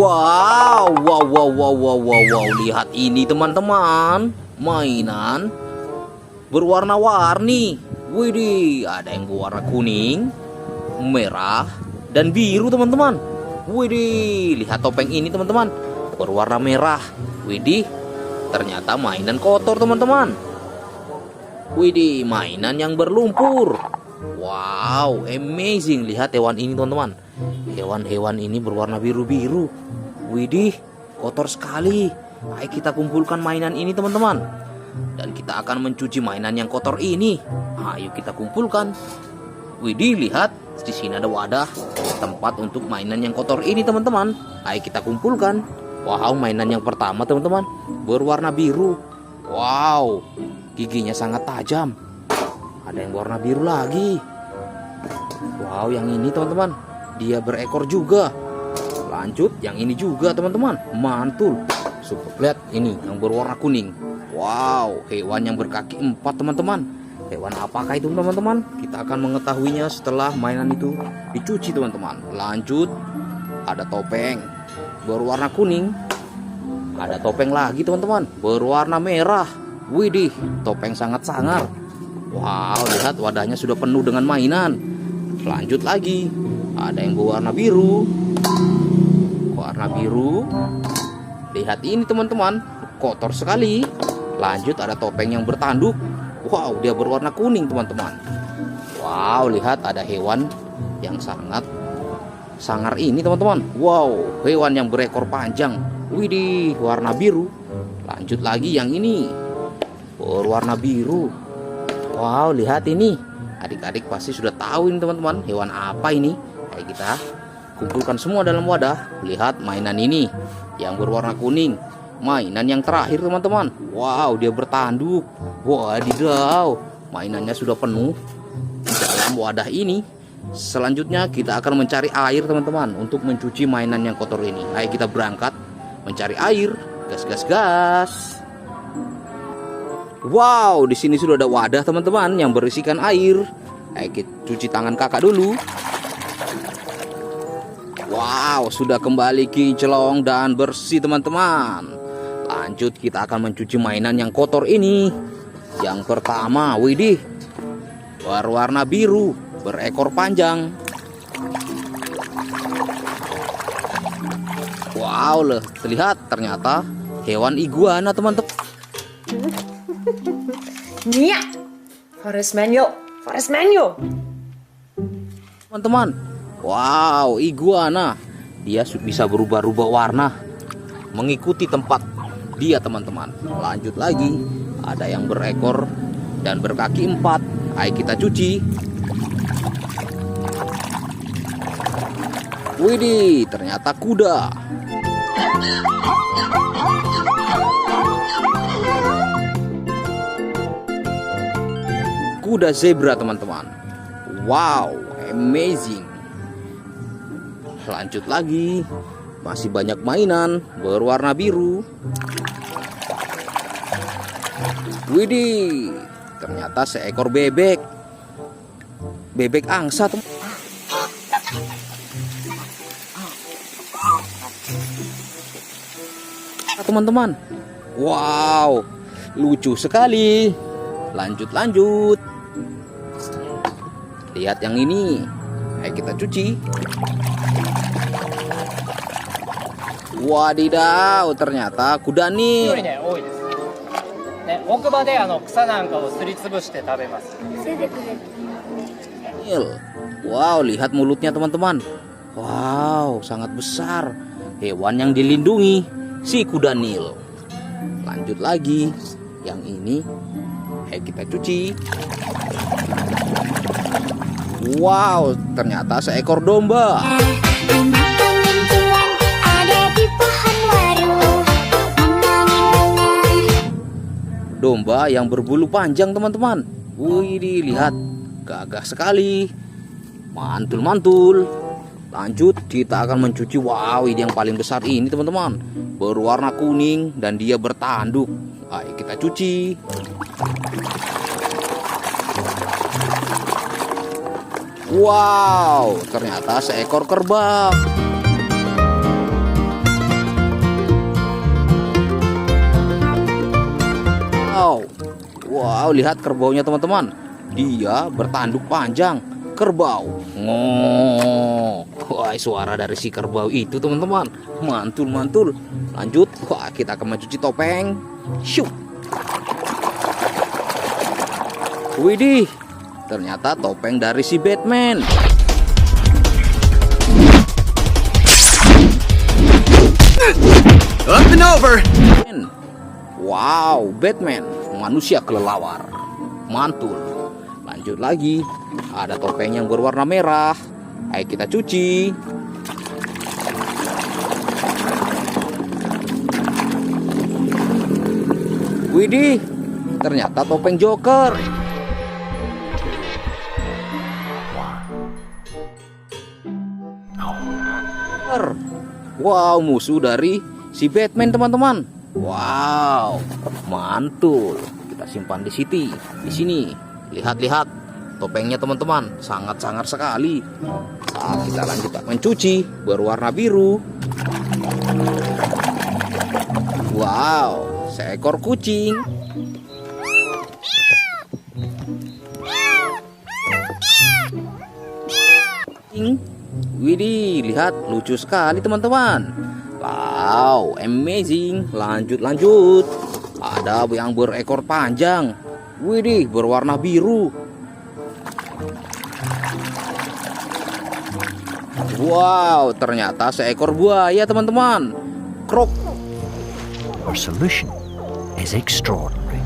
Wow, wow, wow, wow, wow, wow, wow. Lihat ini teman-teman. Mainan berwarna-warni. Widih, ada yang berwarna kuning, merah, dan biru teman-teman. Widih, lihat topeng ini teman-teman. Berwarna merah. Widih, ternyata mainan kotor teman-teman. Widih, mainan yang berlumpur. Wow, amazing. Lihat hewan ini teman-teman. Hewan-hewan ini berwarna biru-biru. Widih, kotor sekali. Ayo kita kumpulkan mainan ini teman-teman. Dan kita akan mencuci mainan yang kotor ini. Ayo kita kumpulkan. Widih, lihat. Di sini ada wadah. Tempat untuk mainan yang kotor ini teman-teman. Ayo kita kumpulkan. Wow, mainan yang pertama teman-teman. Berwarna biru. Wow, giginya sangat tajam. Ada yang warna biru lagi. Wow, yang ini teman-teman. Dia berekor juga. Lanjut, yang ini juga teman-teman. Mantul. Super, lihat ini yang berwarna kuning. Wow, hewan yang berkaki empat teman-teman. Hewan apakah itu teman-teman? Kita akan mengetahuinya setelah mainan itu dicuci teman-teman. Lanjut, ada topeng berwarna kuning. Ada topeng lagi teman-teman, berwarna merah. Widih, topeng sangat sangar. Wow, lihat wadahnya sudah penuh dengan mainan. Lanjut lagi, ada yang berwarna biru. Warna biru. Lihat ini teman-teman, kotor sekali. Lanjut ada topeng yang bertanduk. Wow, dia berwarna kuning teman-teman. Wow, lihat ada hewan yang sangat sangar ini teman-teman. Wow, hewan yang berekor panjang. Widih, warna biru. Lanjut lagi yang ini. Berwarna biru. Wow, lihat ini. Adik-adik pasti sudah tahu ini teman-teman. Hewan apa ini? Kayak kita kumpulkan semua dalam wadah. Lihat mainan ini yang berwarna kuning. Mainan yang terakhir teman-teman. Wow, dia bertanduk. Wadidaw, mainannya sudah penuh di dalam wadah ini. Selanjutnya kita akan mencari air teman-teman untuk mencuci mainan yang kotor ini. Ayo kita berangkat mencari air. Gas gas gas. Wow, di sini sudah ada wadah teman-teman yang berisikan air. Ayo kita cuci tangan kakak dulu. Wow, sudah kembali kinclong dan bersih teman-teman. Lanjut kita akan mencuci mainan yang kotor ini. Yang pertama, widih. Berwarna biru, berekor panjang. Wow, loh, terlihat ternyata hewan iguana teman-teman. Nia! Forest Manyo! Forest Manyo! Teman-teman, wow, iguana. Dia bisa berubah-ubah warna mengikuti tempat dia, teman-teman. Lanjut lagi, ada yang berekor dan berkaki empat. Ayo kita cuci. Widih, ternyata kuda. Kuda zebra, teman-teman. Wow, amazing. Lanjut lagi. Masih banyak mainan berwarna biru. Widih, ternyata seekor bebek. Bebek angsa, tem- teman-teman. Wow, lucu sekali. Lanjut, lanjut. Lihat yang ini. Ayo kita cuci. Wadidaw, ternyata kuda より nih. ね多いですね木馬であの草なんかをすりつぶして食べます Wow, lihat mulutnya teman-teman. Wow, sangat besar. Hewan yang dilindungi, si kuda Nil. Lanjut lagi, yang ini, ayo kita cuci. Wow, ternyata seekor domba. Angin Domba yang berbulu panjang teman-teman. Wih, lihat, gagah sekali. Mantul-mantul. Lanjut, kita akan mencuci. Wow, ini yang paling besar ini teman-teman. Berwarna kuning dan dia bertanduk. Ayo kita cuci. Wow, ternyata seekor kerbau. Wow, lihat kerbaunya teman-teman. Dia bertanduk panjang. Kerbau. Ngok. Wah, suara dari si kerbau itu teman-teman. Mantul, mantul. Lanjut. Wah, kita akan mencuci topeng. Syuk. Widih. Ternyata topeng dari si Batman. Up and over! Wow, Batman, manusia kelelawar. Mantul. Lanjut lagi. Ada topeng yang berwarna merah. Ayo kita cuci. Widih, ternyata topeng Joker. Wow, musuh dari si Batman teman-teman. Wow, mantul. Kita simpan di sini. Di sini. Lihat-lihat topengnya teman-teman, sangat-sangat sekali. Nah, kita lanjut mencuci berwarna biru. Wow, seekor kucing. Widih, lihat lucu sekali teman-teman. Wow, amazing. Lanjut, lanjut. Ada yang berekor panjang. Widih, berwarna biru. Wow, ternyata seekor buaya teman-teman. Krok. Our solution is extraordinary.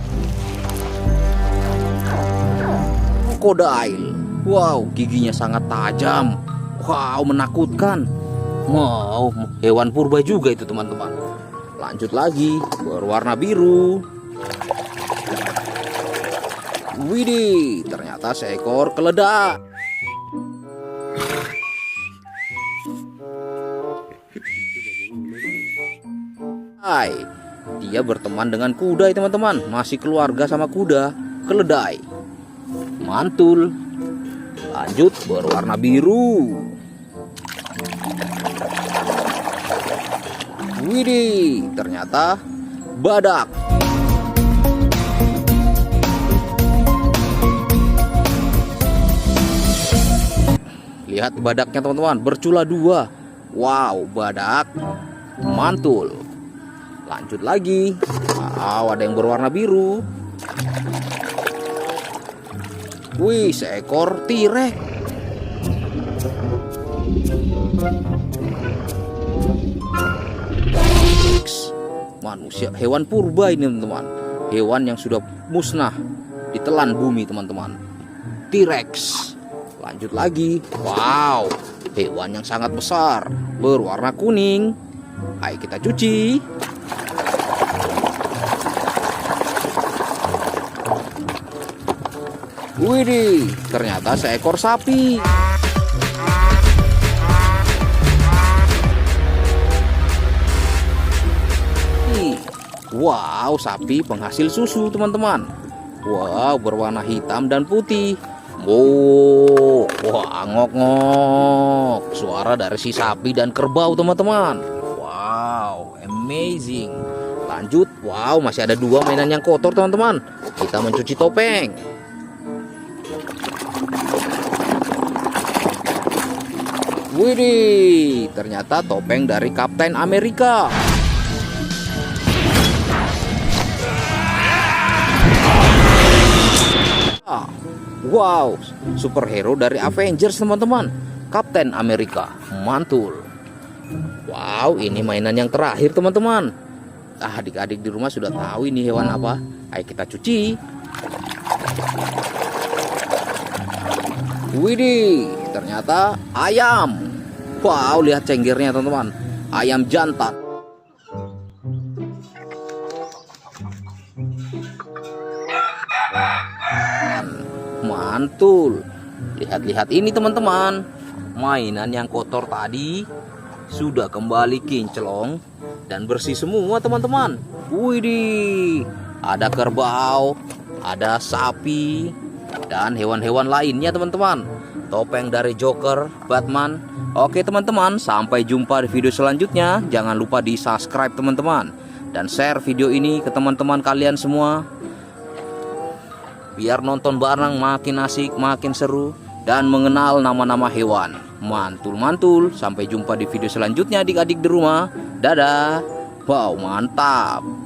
Krokodil. Wow, giginya sangat tajam. Wow, menakutkan. Wow, hewan purba juga itu teman-teman. Lanjut lagi, berwarna biru. Widih, ternyata seekor keledai. Hai, dia berteman dengan kuda ya teman-teman. Masih keluarga sama kuda, keledai. Mantul. Lanjut berwarna biru. Widih, ternyata badak. Lihat badaknya teman-teman, bercula dua. Wow, badak mantul. Lanjut lagi. Wow, ada yang berwarna biru. Wih, seekor tirek. Manusia, hewan purba ini teman-teman. Hewan yang sudah musnah ditelan bumi teman-teman. T-Rex. Lanjut lagi. Wow, hewan yang sangat besar, berwarna kuning. Ayo kita cuci. Widih, ternyata seekor sapi. Wow, sapi penghasil susu, teman-teman. Wow, berwarna hitam dan putih. Oh, wah, ngok-ngok. Suara dari si sapi dan kerbau, teman-teman. Wow, amazing. Lanjut, wow, masih ada dua mainan yang kotor, teman-teman. Kita mencuci topeng. Widih, ternyata topeng dari Kapten Amerika. Wow, superhero dari Avengers teman-teman. Kapten Amerika, mantul. Wow, ini mainan yang terakhir teman-teman. Ah, adik-adik di rumah sudah tahu ini hewan apa. Ayo kita cuci. Widih, ternyata ayam. Wow, lihat cenggernya teman-teman. Ayam jantan. Mantul. Lihat-lihat ini teman-teman. Mainan yang kotor tadi sudah kembali kinclong dan bersih semua teman-teman. Widih, ada kerbau, ada sapi, dan hewan-hewan lainnya teman-teman. Topeng dari Joker, Batman. Oke teman-teman, sampai jumpa di video selanjutnya. Jangan lupa di subscribe teman-teman. Dan share video ini ke teman-teman kalian semua. Biar nonton bareng makin asik, makin seru dan mengenal nama-nama hewan. Mantul-mantul, sampai jumpa di video selanjutnya adik-adik di rumah. Dadah. Wow, mantap.